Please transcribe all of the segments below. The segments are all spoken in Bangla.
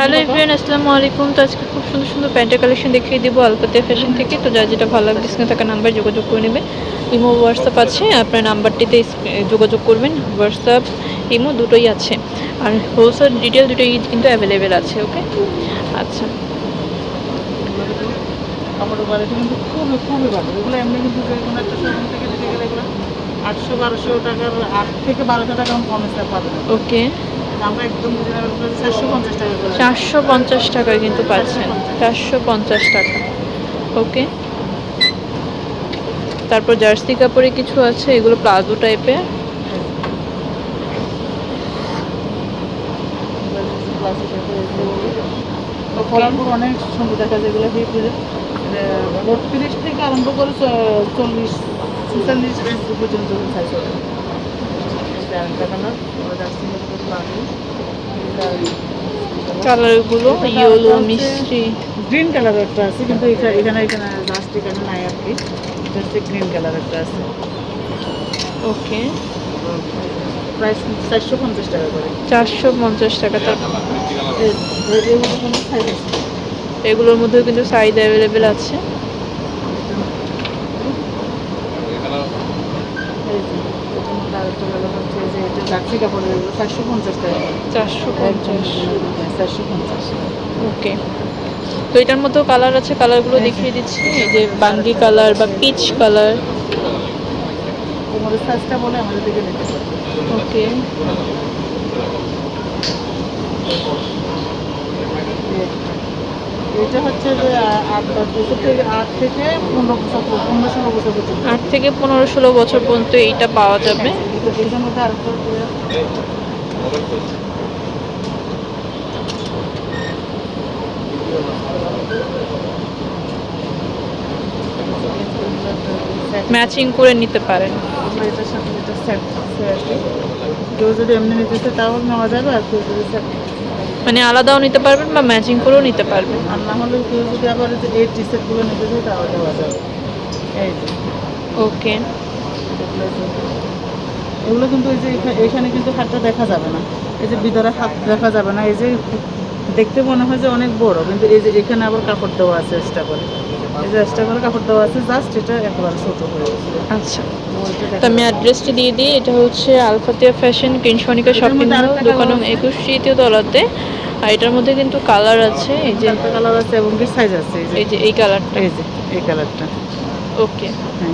হ্যালো এভরিওয়ান আসসালামু আলাইকুম। তো আজকে খুব সুন্দর সুন্দর প্যান্টের কালেকশন দেখিয়ে দিব আলপাতিয়া ফ্যাশন থেকে। তো যার যেটা ভালো লাগবে স্ক্রিনে থাকা নাম্বার যোগাযোগ করে নেবে ইমো হোয়াটসঅ্যাপ আছে আপনার নাম্বারটিতে যোগাযোগ করবেন। হোয়াটসঅ্যাপ ইমো দুটোই আছে। আর হোলসেল ডিটেল দুটোই কিন্তু অ্যাভেলেবেল আছে ওকে আচ্ছা। খুবই খুবই ভালো। এগুলো এমনি কিন্তু একটা শোরুম থেকে নিতে গেলে এগুলো আটশো বারোশো টাকার আট থেকে বারোশো টাকা কমে পাবেন। ওকে আমরা একদম চারশো পঞ্চাশ টাকায় কিন্তু পাচ্ছেন। চারশো পঞ্চাশ টাকা। ওকে। তারপর জার্সি কাপড়ে কিছু আছে? এগুলো প্লাজো টাইপের। অনেক সুন্দর দেখা যায় এগুলো বত্রিশ থেকে আরম্ভ করে চল্লিশ ছেচল্লিশ পর্যন্ত কালার কালারগুলো ইয়েলো মিষ্টি। গ্রিন কালার একটা আছে কিন্তু এটা- এখানে এখানে জাস্ট এখানে নাই আর কি। জাস্ট গ্রিন কালার একটা আছে। ওকে। প্রাইস চারশো পঞ্চাশ টাকা করে। চারশো পঞ্চাশ টাকা তার এগুলোর মধ্যেও কিন্তু সাইজ অ্যাভেলেবেল আছে। এই যে, এটার মধ্যে আরেকটা কালার হচ্ছে যে এটা জার্সি কাপড়ের এগুলো চারশো পঞ্চাশ টাকা। চারশো পঞ্চাশ। হ্যাঁ, চারশো পঞ্চাশ। ওকে। তো এটার মধ্যেও কালার আছে কালারগুলো দেখিয়ে দিচ্ছি। এই যে বাঙ্গি কালার বা পিচ কালার কোমরের সাইজটা বলে আমাদের দিকে নিতে ওকে। এটা হচ্ছে যে আট দশ বছর থেকে আট থেকে পনেরো বছর পনেরো ষোলো বছর পর্যন্ত। আট থেকে পনেরো ষোলো বছর পর্যন্ত এইটা পাওয়া যাবে। মধ্যে আরেকটা ম্যাচিং করে নিতে পারেন। আমরা এটার সাথে এটা সেট আছে আর কেউ যদি এমনি নিতে চায় তাও নেওয়া যাবে আর কেউ যদি মানে আলাদাও নিতে পারবেন বা ম্যাচিং করেও নিতে পারবেন। আর না হলে কেউ যদি আবার এই টি শার্টগুলো নিতে চায় তাও দেওয়া যাবে। এই যে। ওকে এগুলো কিন্তু এই যে এখা- এখানে কিন্তু হাতটা দেখা যাবে না। এই যে ভিতরে হাত দেখা যাবে না। এই যে দেখতে মনে হয় যে অনেক বড় কিন্তু এই যে এখানে আবার কাপড় দেওয়া আছে এক্সট্রা করে। এই যে এক্সট্রা করে কাপড় দেওয়া আছে জাস্ট এটা একেবারে ছোট হয়ে আচ্ছা। তো আমি অ্যাড্রেসটি দিয়ে দিই। এটা হচ্ছে আলফাতিয়া ফ্যাশন কিনসনিকা শপিং মল দোকান। একুশ তৃতীয় তলাতে। আর এটার মধ্যে কিন্তু কালার আছে এই যে কালার আছে এবং কি সাইজ আছে? এই যে এই কালারটা এই যে এই কালারটা ওকে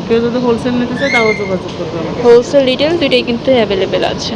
কেউ যদি হোলসেল নিতে চায় তাও যোগাযোগ করবে হোলসেল রিটেল দুইটাই কিন্তু অ্যাভেলেবেল আছে।